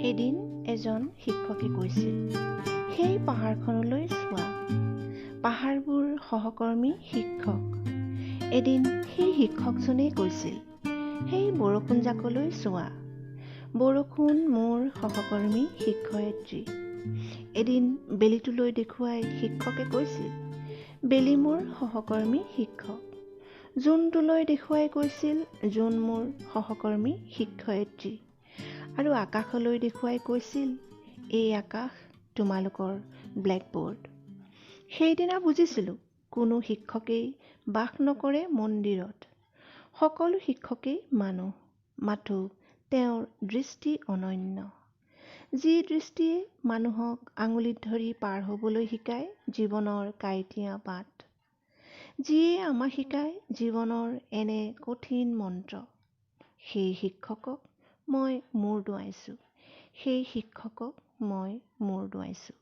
এদিন এজন শিক্ষকে কৈছিল সেই পাহাৰখনলৈ চোৱা। পাহাৰবোৰ সহকৰ্মী শিক্ষক এদিন সেই শিক্ষকজনেই কৈছিল সেই বৰষুণজাকলৈ চোৱা। বৰষুণ মোৰ সহকৰ্মী শিক্ষয়িত্ৰী এদিন বেলিটোলৈ দেখুৱাই শিক্ষকে কৈছিল বেলি মোৰ সহকৰ্মী শিক্ষক জোনটোলৈ দেখুৱাই কৈছিল জোন মোৰ সহকৰ্মী শিক্ষয়িত্ৰী। আৰু আকাশলৈ দেখুৱাই কৈছিল এই আকাশ তোমালোকৰ ব্লেকবৰ্ড সেইদিনা বুজিছিলোঁ কোনো শিক্ষকেই বাস নকৰে মন্দিৰত। সকলো শিক্ষকেই মানুহ মাথো তেওঁৰ দৃষ্টি অনন্য। যি দৃষ্টিয়ে মানুহক আঙুলিত ধৰি পাৰ হ'বলৈ শিকায় জীৱনৰ কাঁইটীয়া বাট যিয়ে আমাক শিকায় জীৱনৰ এনে কঠিন মন্ত্ৰ। সেই শিক্ষকক মই মূৰ দোৱাইছোঁ। সেই শিক্ষকক মই মূৰ দোৱাইছোঁ।